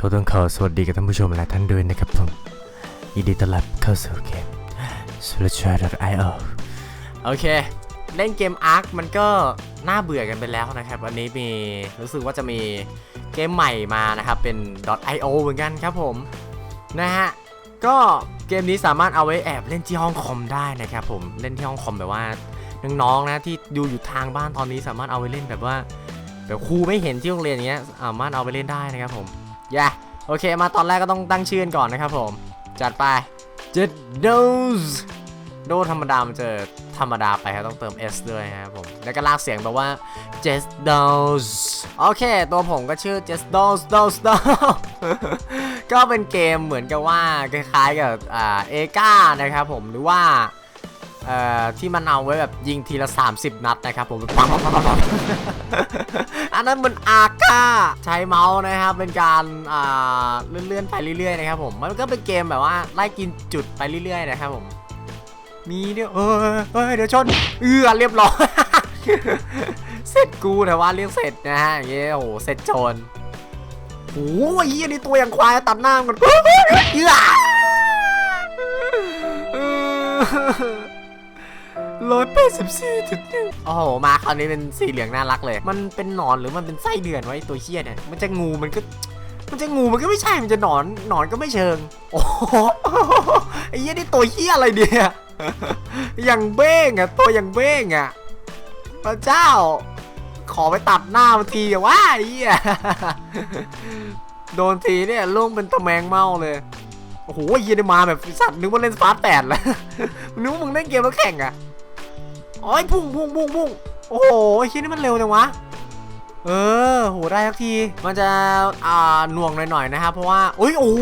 เขาต้องขอสวัสดีกับท่านผู้ชมหลายท่านด้วยนะครับผมยินดีต้อนรับเข้าสู่เกม s u l t r a i o โอเค เล่นเกมอาร์คมันก็น่าเบื่อกันไปแล้วนะครับ อันนี้มีรู้สึกว่าจะมีเกมใหม่มานะครับ เป็น .io เหมือนกันครับผม นะฮะ ก็เกมนี้สามารถเอาไว้แอบเล่นที่ห้องคอมได้นะครับผม เล่นที่ห้องคอมแบบว่าน้องๆนะที่ดูอยู่ทางบ้านตอนนี้สามารถเอาไปเล่นแบบว่า แบบครูไม่เห็นที่โรงเรียนอย่างเงี้ยสามารถเอาไปเล่นได้นะครับผม ย่าโอเคมาตอนแรกก็ต้องตั้งชื่อก่อนนะครับผม จัดไป Jet Nose โดธรรมดามันจะธรรมดาไปครับต้องเติม S ด้วยนะครับผม แล้วก็ลากเสียงแบบว่า just Nose โอเค ตัวผมก็ชื่อ just Nose Nose Nose ก็เป็นเกมเหมือนกับว่าคล้ายๆกับเอก้านะครับผมหรือว่า เอ่อที่มันเอาไว้แบบยิงทีละ 30 นัดนะครับผมอันนั้นมันอาก้าใช้เมาส์นะครับเป็นการอ่าเลื่อนๆไปเรื่อยๆนะครับผมมันก็เป็นเกมแบบว่าไล่กินจุดไปเรื่อยๆนะครับผมมีเดี๋ยวเออเดี๋ยวชนเอือเรียบร้อยเสร็จกูแต่ว่าเรียกเสร็จนะฮะอย่างเงี้ยโหเสร็จโจรโอ้ยยี่นี้ตัวอย่างควายตัดหน้ามันเอือ 184.1โอ้โห มาคราวนี้เป็นสีเหลืองน่ารักเลย มันเป็นหนอนหรือมันเป็นไส้เดือนไว้ตัวเชี่ยเนี่ย มันจะงูมันก็มันจะงูมันก็ไม่ใช่ มันจะหนอนหนอนก็ไม่เชิง โอ้โหไอ้เหี้ยนี่ตัวเหี้ยอะไรเนี่ยอย่างเบ้งอะตัวอย่างเบ้งอะพระเจ้า ขอไปตัดหน้ามาทีอะว่าไอ้เหี้ยโดนทีเนี่ยล่วงเป็นตะแมงเมาเลย โอ้โหเหี้ยได้มาแบบสัตว์นึกว่าเล่นฟาร์ตแปดแล้วนึกว่ามึงเล่นเกมแล้วแข่งอะ โอ้ยพุ่งพุ่งพุ่งพุ่งโอ้โหไอ้คิดนี่มันเร็วจังวะ เออ โห ได้สักที มันจะ อ่า หน่วงหน่อยๆนะครับ เพราะว่าอุ้ย โอ้โห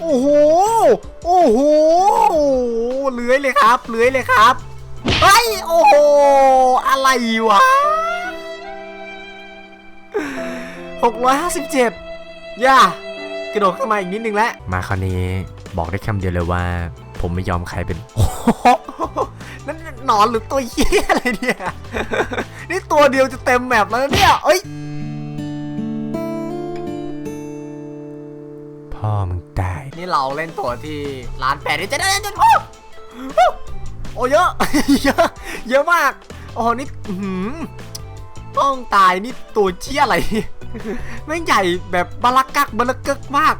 โอ้โห โอ้โห เลื้อยเลยครับ เลื้อยเลยครับไอ้โอ้โห อะไรวะ657ย่ากระโดดขึ้นมาอีกนิดนึงแล้ว มาคราวนี้บอกได้คำเดียวเลยว่า ผมไม่ยอมใครเป็น นอนหรือตัวเหี้ยอะไรเนี่ย นี่ตัวเดียวจะเต็มแมปแล้วเนี่ยเอ้ย พ่อมึงตาย นี่เราเล่นตัวที่ร้านแปดจะได้เล่นจนพ่อโอ้เยอะ เยอะ เยอะมาก โอ้โนี่หืมต้องตายนี่ตัวเชี่ยอะไรแม่งใหญ่แบบบลักกักบลักกึกมาก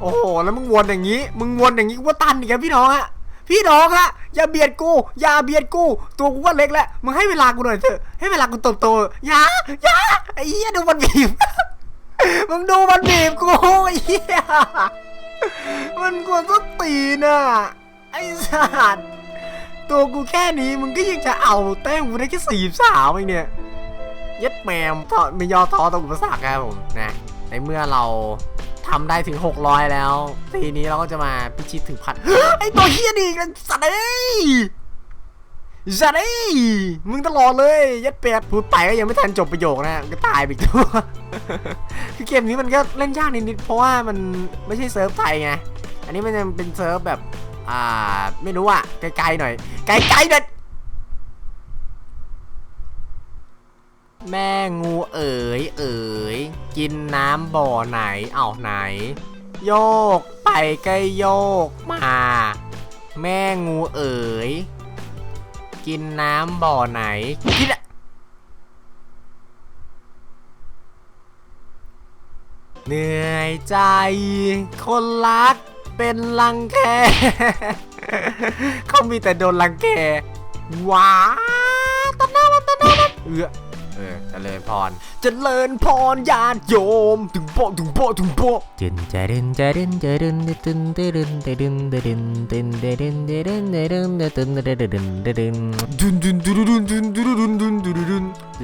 โอ้โหแล้วมึงวนอย่างนี้ มึงวนอย่างนี้ว่าตันอีกแล้วพี่น้องอะ พี่น้องฮะอย่าเบียดกู อย่าเบียดกู ตัวกูก็เล็กแล้วมึงให้เวลากูหน่อยเถอะ ให้เวลากูโตๆอย่าอย่าไอ้เหี้ยดูมันบีบ มึงดูมันบีบกูไอ้เหี้ยมันกลัวสักตีน่ะไอ้สัตว์ตัวกูแค่นี้มึงก็ยังจะเอาแต้มกูได้แค่สี่สาวเองเนี่ยยัดแมมทอไม่ยอท้อต่ออุปสรรคครับผมนะในเมื่อเรา ทำได้ถึง 600 แล้ว ทีนี้เราก็จะมาพิชิตถึงพันไอตัวเฮียดีกันสัตว์เอ้ยสัตว์เอ้ยมึงตลอดเลย ยัดแปดพูดไปก็ยังไม่ทันจบประโยคนะก็ตายไปอีกตัวคือเกมนี้มันก็เล่นยากนิดๆเพราะว่ามันไม่ใช่เซิร์ฟไทยไง อันนี้มันยังเป็นเซิร์ฟแบบ อ่า ไม่รู้อะไกลๆหน่อย ไกลๆหน่อย แม่งูเอ๋ยเอ๋ยกินน้ำบ่อไหนเอาไหน โยกไปใกลโยกมา แม่งูเอ๋ยกินน้ำบ่อไหนกินเหนื่อยใจ คนรักเป็นรังแกเขามีแต่โดนรังแกว้าตัดหน้ามันตัดหน้านเออ เออเจริญพรเจริญพรญาติโยมถึงโปถึงโปถึงโปะจินจะรินจะรินจะรินจะรินจะรินจะรินจะรินจะรินจะรินจะรินจะรินจะรินจะรินจะรินดุนดุนดุนดุนดุนดุนดุนดุนดุนดุนเ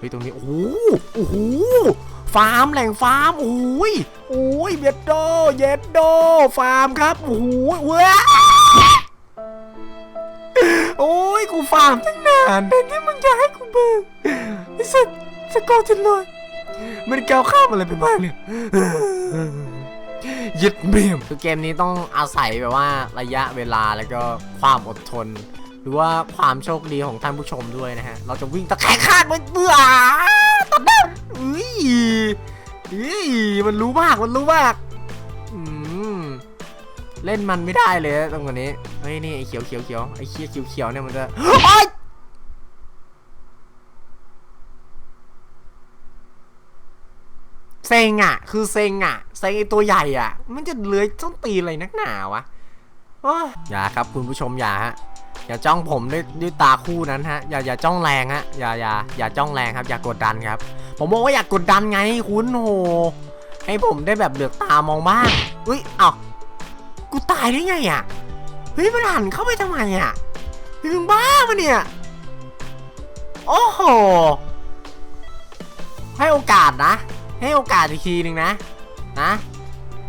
ฮ้ยตรงนี้โอ้โหโอ้โหฟาร์มแหล่งฟาร์มโอ้ย โอ้ยเบียดโดเย็ดโดฟาร์มครับโอ้โหเว้ยโอ้ยกูฟาร์มตั้งนานแต่ที่มึงจะให้กูเบิกไอ้สัสสกอร์เจ็ดร้อยมันก้าวข้ามอะไรไปบ้างเนี่ยยึดเบียมคือเกมนี้ต้องอาศัยแบบว่าระยะเวลาแล้วก็ความอดทน หรือว่าความโชคดีของท่านผู้ชมด้วยนะฮะ เราจะวิ่งตะแคงข้างมันเบื่อตอนนั้นอุ้ย อุ้ยมันรู้มาก มันรู้มาก อืม เล่นมันไม่ได้เลยตรงนี้ เฮ้ย นี่ไอ้เขียวเขียวเขียวไอ้เขียวเขียวเขียวเนี่ยมันจะโอ๊ยเซ็งอะ คือเซ็งอะ เซ็งไอ้ตัวใหญ่อะ มันจะเลื้อยต้นตีอะไรนักหนาวะอย่าครับคุณผู้ชมอย่าฮะ อย่าจ้องผมด้วยด้วยตาคู่นั้นฮะ อย่าอย่าจ้องแรงฮะ อย่าอย่าอย่าจ้องแรงครับ อย่ากดดันครับ ผมบอกว่าอย่ากดดันไงคุณโห ให้ผมได้แบบเหลือกตามองบ้างอุ้ยเอ้ากูตายได้ไงอะ เฮ้ยมันหันเข้าไปทำไมอะมึงบ้าปะเนี่ย โอ้โห ให้โอกาสนะ ให้โอกาสอีกทีหนึ่งนะ นะ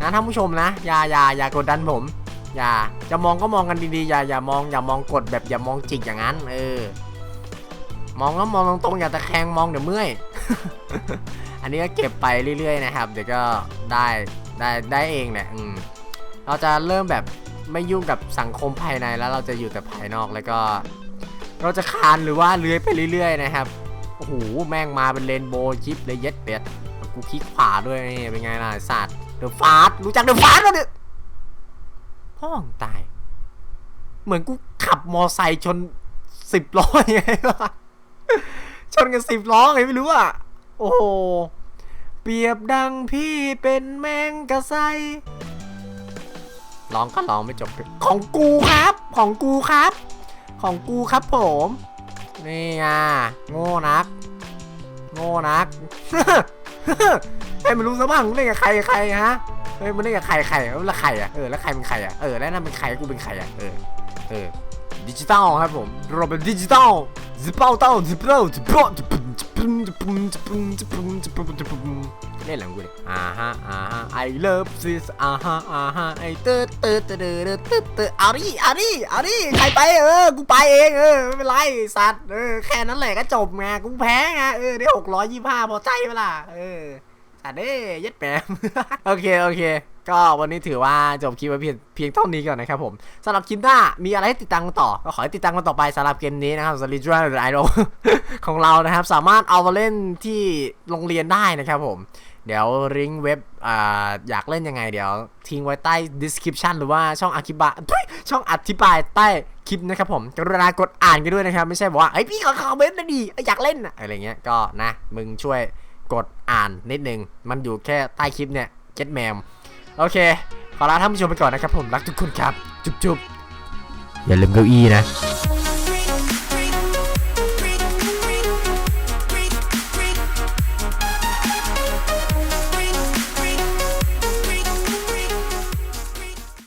นะท่านผู้ชมนะ อย่าอย่าอย่ากดดันผม อย่าจะมองก็มองกันดีๆอย่าอย่ามองอย่ามองกดแบบอย่ามองจิกอย่างนั้น เออ มองแล้วมองตรงๆอย่าตะแคงมองเดี๋ยวเมื่อย อันนี้ก็เก็บไปเรื่อยๆนะครับ เดี๋ยวก็ได้ได้ได้เองแหละอืมเราจะเริ่มแบบไม่ยุ่งกับสังคมภายในแล้วเราจะอยู่แต่ภายนอกแล้วก็ เราจะคานหรือว่าเลื้อยไปเรื่อย ๆ นะครับโอ้โหแม่งมาเป็นเรนโบว์ชิปเลยเย็ดเป็ดกูคลิกขวาด้วยนี่เป็นไงล่ะสัตว์เดอะฟาสรู้จักเดอะฟาสป่ะเนี่ย พ่องตาย เหมือนกูขับมอไซค์ชนสิบล้อยังไงวะชนกันสิบล้อไงไม่รู้อะ โอ้โห เปรียบดังพี่เป็นแมงกะไซร้องก็ร้องไม่จบเลยของกูครับ ของกูครับ ของกูครับผม นี่อะ โง่นัก โง่นัก ให้มันรู้ซะบ้างเล่นกับใครใครฮะ ฮ้ยมึงเล่กับใครใครแล้วใครอะเออแล้วใครเป็นใครอะเออแล้วนั่นเป็นใครกูเป็นใครอะเออเออดิจิตอลครับผมเราเป็นดิจิตอลจิเป้าเต้าจิเป้าจิเป้าจิปุ้มจิปุ้มจิปุ้มจิปุ้มจิปุ้มจิปุ้มจิปุ้มเล่นอะไรของกูเนี่ยอ่าฮะอ่าฮะ I love this อ่าฮะอ่าฮะไอ้เติร์ดเติร์ดเติร์ดเติร์ดเติร์ดเอาดิเอาดิเอาดิใครไปเออกูไปเองเออไม่เป็นไรสัตว์เออแค่นั้นแหละก็จบไงกูแพ้ไงเออได้หกร้อยยี่สิบห้าพอใจเวล่ะเออ สัตว์เอ้ยยัดแปมโอเคโอเค ก็วันนี้ถือว่าจบคลิปไว้เพียงเพียงเท่านี้ก่อนนะครับผมสำหรับคลิปหน้ามีอะไรให้ติดตามกันต่อ ก็ขอให้ติดตามกันต่อไปสำหรับเกมนี้นะครับสลิจ r ไอดอของเรานะครับ สามารถเอามาเล่นที่โรงเรียนได้นะครับผมเดี๋ยวลิงก์เว็บอ่าอยากเล่นยังไงเดี๋ยว ทิ้งไว้ใต้ description หรือว่าช่องอธิบายช่องอธิบายใต้คลิปนะครับผมกรุณากดอ่านกันด้วยนะครับ ไม่ใช่บอกว่าไอพี่ขอคอมเมนต์นะดีอยากเล่นอะไรเงี้ยก็นะ มึงช่วย กดอ่านนิดนึง มันอยู่แค่ใต้คลิปเนี่ยเจ็ดแมมโอเค ขอลาท่านผู้ชมไปก่อนนะครับผมรักทุกคนครับ จุ๊บๆ อย่าลืมเก้าอี้นะ